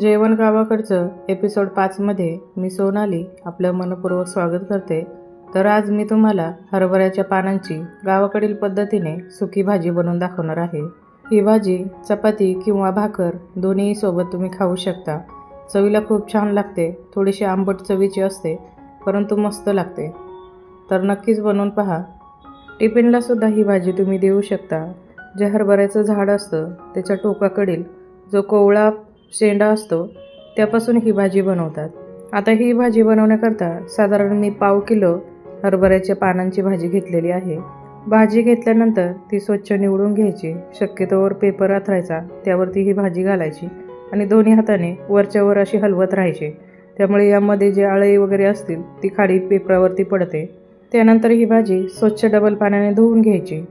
जेवण गावाकडचं एपिसोड पाचमध्ये मी सोनाली आपलं मनपूर्वक स्वागत करते. तर आज मी तुम्हाला हरभऱ्याच्या पानांची गावाकडील पद्धतीने सुकी भाजी बनवून दाखवणार आहे. ही भाजी चपाती किंवा भाकर दोन्ही सोबत तुम्ही खाऊ शकता. चवीला खूप छान लागते थोडीशी आंबट चवीची असते परंतु मस्त लागते. तर नक्कीच बनवून पहा. टिफिनला सुद्धा ही भाजी तुम्ही देऊ शकता. जे हरभऱ्याचं झाड असतं त्याच्या टोकाकडील जो कोवळा शेंडा असतो त्यापासून ही भाजी बनवतात. आता ही भाजी बनवण्याकरता साधारण मी पाव किलो हरभऱ्याच्या पानांची भाजी घेतलेली आहे. भाजी घेतल्यानंतर ती स्वच्छ निवडून घ्यायची. शक्यतोवर पेपर अथरायचा त्यावरती ही भाजी घालायची आणि दोन्ही हाताने वरच्यावर अशी हलवत राहायची. त्यामुळे यामध्ये जे आळई वगैरे असतील ती खाडी पेपरावरती पडते. त्यानंतर ही भाजी स्वच्छ डबल पाण्याने धुवून घ्यायची.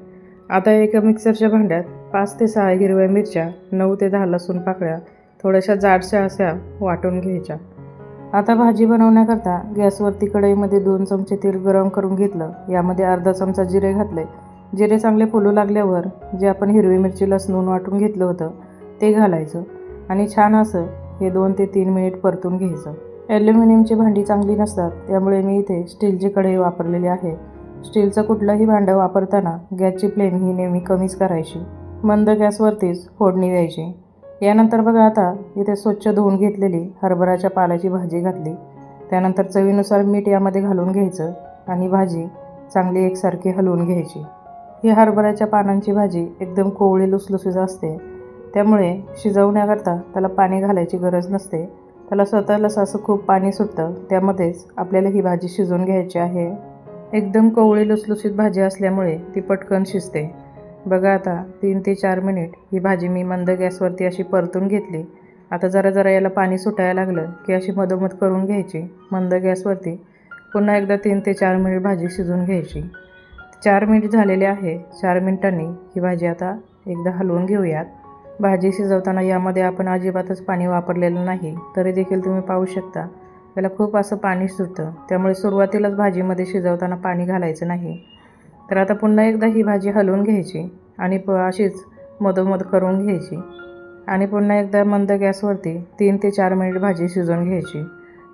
आता एका मिक्सरच्या भांड्यात पाच ते सहा हिरव्या मिरच्या नऊ ते दहा लसूण पाकळ्या थोड्याशा जाडशा अशा वाटून घ्यायच्या. आता भाजी बनवण्याकरता गॅसवरती कढईमध्ये दोन चमचे तेल गरम करून घेतलं. यामध्ये अर्धा चमचा जिरे घातले. जिरे चांगले फुलू लागल्यावर जे आपण हिरवी मिरची लसणून वाटून घेतलं होतं ते घालायचं आणि छान असं हे दोन ते तीन मिनिट परतून घ्यायचं. ॲल्युमिनियमची भांडी चांगली नसतात त्यामुळे मी इथे स्टीलची कढई वापरलेली आहे. स्टीलचं कुठलंही भांडं वापरताना गॅसची फ्लेम ही नेहमी कमीच करायची. मंद गॅसवरतीच फोडणी द्यायची. यानंतर बघा आता इथे स्वच्छ धुवून घेतलेली हरभऱ्याच्या पाल्याची भाजी घातली. त्यानंतर चवीनुसार मीठ यामध्ये घालून घ्यायचं आणि भाजी चांगली एकसारखी हलवून घ्यायची. ही हरभऱ्याच्या पानांची भाजी एकदम कोवळी लुसलुसीत असते. त्यामुळे शिजवण्याकरता त्याला पाणी घालायची गरज नसते. त्याला स्वतःलाच असं खूप पाणी सुटतं त्यामध्येच आपल्याला ही भाजी शिजवून घ्यायची आहे. एकदम कोवळी लुसलुसीत भाजी असल्यामुळे ती पटकन शिजते. बघा आता तीन ते चार मिनिट ही भाजी मी मंद गॅसवरती अशी परतून घेतली. आता जरा जरा याला पाणी सुटायला लागलं की अशी मधोमध करून घ्यायची मंद गॅसवरती. पुन्हा एकदा तीन ते चार मिनिट भाजी शिजवून घ्यायची. चार मिनिट झालेले आहे चार मिनिटांनी ही भाजी आता एकदा हलवून घेऊयात. भाजी शिजवताना यामध्ये आपण अजिबातच पाणी वापरलेलं नाही तरी देखील तुम्ही पाहू शकता. याला खूप असं पाणी सुटतं त्यामुळे सुरुवातीलाच भाजीमध्ये शिजवताना पाणी घालायचं नाही. तर आता पुन्हा एकदा ही भाजी हलवून घ्यायची आणि प अशीच मधोमध करून घ्यायची. आणि पुन्हा एकदा मंद गॅसवरती तीन ते चार मिनिट भाजी शिजवून घ्यायची.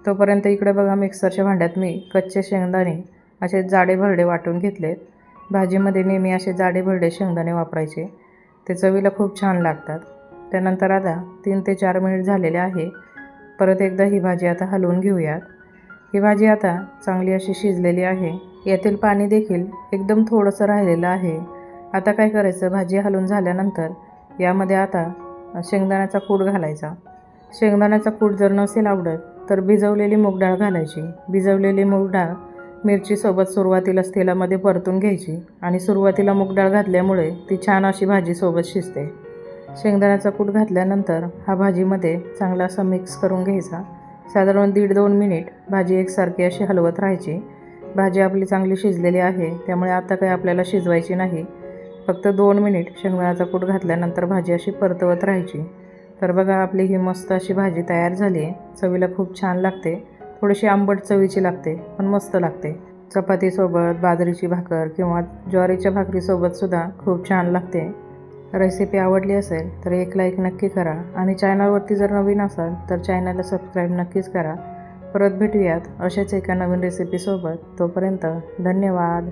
तोपर्यंत इकडे बघा मिक्सरच्या भांड्यात मी कच्चे शेंगदाणे असे जाडे भरडे वाटून घेतलेत. भाजीमध्ये नेहमी असे जाडे भरडे शेंगदाणे वापरायचे. ते चवीला खूप छान लागतात. त्यानंतर आता तीन ते चार मिनिट झालेले आहे. परत एकदा ही भाजी आता हलवून घेऊयात. ही भाजी आता चांगली अशी शिजलेली आहे. यातील पाणी देखील एकदम थोडंसं राहिलेलं आहे. आता काय करायचं? भाजी हलवून झाल्यानंतर यामध्ये आता शेंगदाण्याचा कूट घालायचा. शेंगदाण्याचा कूट जर नसेल आवडत तर भिजवलेली मूगडाळ घालायची. भिजवलेली मूग डाळ मिरचीसोबत सुरुवातीलाच तेलामध्ये परतून घ्यायची आणि सुरुवातीला मूगडाळ घातल्यामुळे ती छान अशी भाजीसोबत शिजते. शेंगदाण्याचा कूट घातल्यानंतर हा भाजीमध्ये चांगला असा मिक्स करून घ्यायचा. साधारण दीड दोन मिनिट भाजी एकसारखी अशी हलवत राहायची. भाजी आपली चांगली शिजलेली आहे त्यामुळे आता काही आपल्याला शिजवायची नाही. फक्त दोन मिनिट शेंगदाण्याचा कूट घातल्यानंतर भाजी अशी परतवत राहायची. तर बघा आपली ही मस्त अशी भाजी तयार झाली आहे. चवीला खूप छान लागते. थोडीशी आंबट चवीची लागते पण मस्त लागते. चपातीसोबत बाजरीची भाकर किंवा ज्वारीच्या भाकरीसोबतसुद्धा खूप छान लागते. रेसिपी आवडली असेल तर एक लाईक नक्की करा आणि चॅनलवरती जर नवीन असाल तर चॅनलला सबस्क्राईब नक्कीच करा. परत भेटूयात अशाच एका नवीन रेसिपीसोबत तोपर्यंत धन्यवाद.